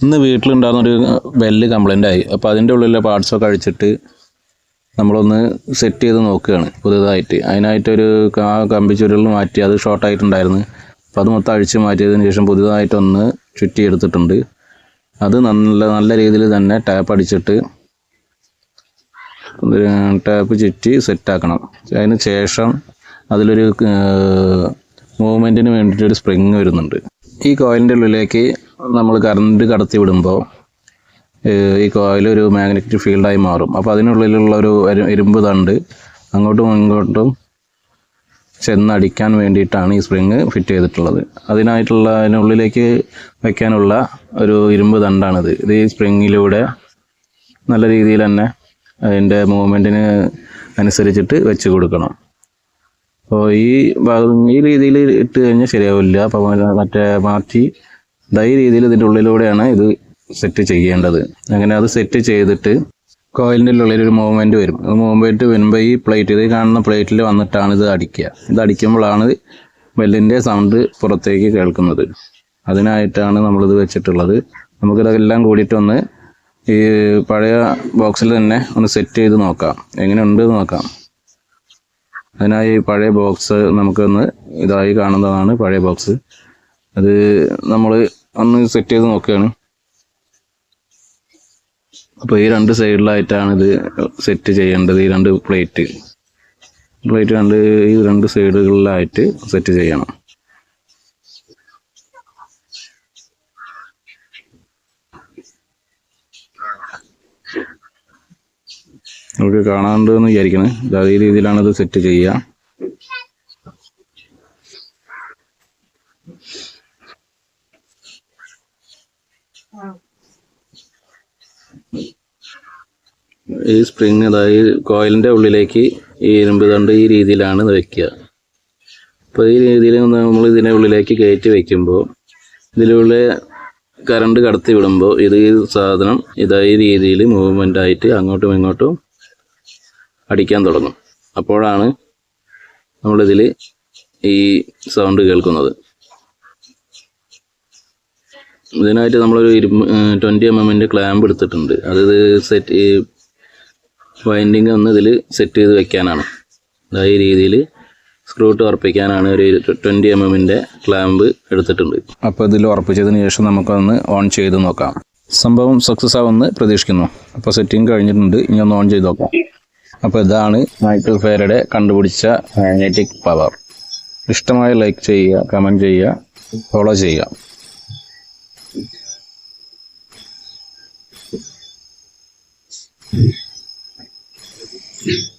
ഇന്ന് വീട്ടിലുണ്ടാകുന്ന ഒരു bell complaint ആയി. അപ്പോൾ അതിന്റെ ഉള്ളിലെ പാർട്സൊക്കെ അഴിച്ചിട്ട് നമ്മളൊന്ന് സെറ്റ് ചെയ്ത് നോക്കുകയാണ് പുതിയതായിട്ട് അതിനായിട്ടൊരു ആ കമ്പി ചുരുൾ മാറ്റി അത് ഷോർട്ടായിട്ടുണ്ടായിരുന്നു അപ്പോൾ അത് മൊത്തം അഴിച്ച് മാറ്റിയതിന് ശേഷം പുതുതായിട്ടൊന്ന് ചുറ്റിയെടുത്തിട്ടുണ്ട്. അത് നല്ല നല്ല രീതിയിൽ തന്നെ ടാപ്പ് അടിച്ചിട്ട് ടാപ്പ് ചുറ്റി സെറ്റാക്കണം അതിന് ശേഷം അതിലൊരു മൂവ്മെന്റിന് വേണ്ടിയിട്ടൊരു സ്പ്രിങ് വരുന്നുണ്ട്. ഈ കോയിലിന്റെ ഉള്ളിലേക്ക് നമ്മൾ കറണ്ട് കടത്തി വിടുമ്പോൾ ഈ കോയിൽ ഒരു മാഗ്നറ്റിക് ഫീൽഡായി മാറും. അപ്പോൾ അതിനുള്ളിലുള്ള ഒരു ഇരു- ഇരുമ്പ് തണ്ട് അങ്ങോട്ടും ഇങ്ങോട്ടും ചെന്നടിക്കാൻ വേണ്ടിയിട്ടാണ് ഈ സ്പ്രിങ് ഫിറ്റ് ചെയ്തിട്ടുള്ളത്. അതിനായിട്ടുള്ള അതിനുള്ളിലേക്ക് വയ്ക്കാനുള്ള ഒരു ഇരുമ്പ് തണ്ടാണിത്. ഇത് ഈ സ്പ്രിങ്ങിലൂടെ നല്ല രീതിയിൽ തന്നെ അതിന്റെ മൂവ്മെന്റിന് അനുസരിച്ചിട്ട് വെച്ച് കൊടുക്കണം. അപ്പോൾ ഈ ഭാഗം ഈ രീതിയിൽ ഇട്ട് കഴിഞ്ഞാൽ ശരിയാവില്ല. അപ്പോൾ മറ്റേ മാറ്റി ഈ രീതിയിൽ ഇതിന്റെ ഉള്ളിലൂടെയാണ് ഇത് സെറ്റ് ചെയ്യേണ്ടത്. അങ്ങനെ അത് സെറ്റ് ചെയ്തിട്ട് കോയിലിന്റെ ഉള്ളിൽ ഒരു മൂവ്മെന്റ് വരും. മൂവ്മെന്റ് വരുമ്പോൾ ഈ പ്ലേറ്റ് ഇത് കാണുന്ന പ്ലേറ്റിൽ വന്നിട്ടാണ് ഇത് അടിക്കുക. ഇത് അടിക്കുമ്പോഴാണ് ബെല്ലിന്റെ സൗണ്ട് പുറത്തേക്ക് കേൾക്കുന്നത്. അതിനായിട്ടാണ് നമ്മളിത് വെച്ചിട്ടുള്ളത്. നമുക്കിതെല്ലാം കൂടിയിട്ടൊന്ന് ഈ പഴയ ബോക്സിൽ തന്നെ ഒന്ന് സെറ്റ് ചെയ്ത് നോക്കാം. എങ്ങനെയുണ്ട് നോക്കാം. അതിനായി പഴയ ബോക്സ് നമുക്കൊന്ന് ഇതായി കാണുന്നതാണ് പഴയ ബോക്സ് അത് നമ്മൾ അന്ന് സെറ്റ് ചെയ്ത് നോക്കുകയാണ് അപ്പോൾ ഈ രണ്ട് സൈഡിലായിട്ടാണ് ഇത് സെറ്റ് ചെയ്യേണ്ടത് ഈ രണ്ട് പ്ലേറ്റ് പ്ലേറ്റ് രണ്ട് ഈ രണ്ട് സൈഡുകളിലായിട്ട് സെറ്റ് ചെയ്യണം. നമുക്ക് കാണാനുണ്ടെന്ന് വിചാരിക്കുന്നത് അതായത് ഈ രീതിയിലാണ് ഇത് സെറ്റ് ചെയ്യുക. ഈ സ്പ്രിങ് അതായത് കോയിലിന്റെ ഉള്ളിലേക്ക് ഈ ഇരുമ്പ് തണ്ട് ഈ രീതിയിലാണ് വയ്ക്കുക അപ്പോൾ ഈ രീതിയിൽ നമ്മൾ ഇതിന്റെ ഉള്ളിലേക്ക് കയറ്റി വയ്ക്കുമ്പോൾ ഇതിലുള്ള കറണ്ട് കടത്തി വിടുമ്പോൾ ഇത് ഈ സാധനം ഇതായ രീതിയിൽ മൂവ്മെന്റ് ആയിട്ട് അങ്ങോട്ടും ഇങ്ങോട്ടും അടിക്കാൻ തുടങ്ങും. അപ്പോഴാണ് നമ്മളിതിൽ ഈ സൗണ്ട് കേൾക്കുന്നത്. ഇതിനായിട്ട് നമ്മളൊരു ഇരുമ്പ് ട്വന്റി എം എമ്മിന്റെ ക്ലാമ്പ് എടുത്തിട്ടുണ്ട്. അത് സെറ്റ് വൈൻഡിങ് ഒന്ന് ഇതിൽ സെറ്റ് ചെയ്ത് വെക്കാനാണ്. അതായത് ഈ രീതിയിൽ സ്ക്രൂ ഇട്ട് ഉറപ്പിക്കാനാണ് ഒരു ട്വന്റി എം എമ്മിന്റെ ക്ലാമ്പ് എടുത്തിട്ടുണ്ട്. അപ്പോൾ ഇതിൽ ഉറപ്പിച്ചതിന് ശേഷം നമുക്കൊന്ന് ഓൺ ചെയ്ത് നോക്കാം. സംഭവം സക്സസ് ആവുമെന്ന് പ്രതീക്ഷിക്കുന്നു. അപ്പോൾ സെറ്റിംഗ് കഴിഞ്ഞിട്ടുണ്ട്. ഇനി ഒന്ന് ഓൺ ചെയ്ത് നോക്കാം. അപ്പോൾ ഇതാണ് മൈക്കിൾ ഫെയറുടെ കണ്ടുപിടിച്ച മാഗ്നറ്റിക് പവർ ഇഷ്ടമായ ലൈക്ക് ചെയ്യുക കമന്റ് ചെയ്യുക ഫോളോ ചെയ്യുക. Thank you.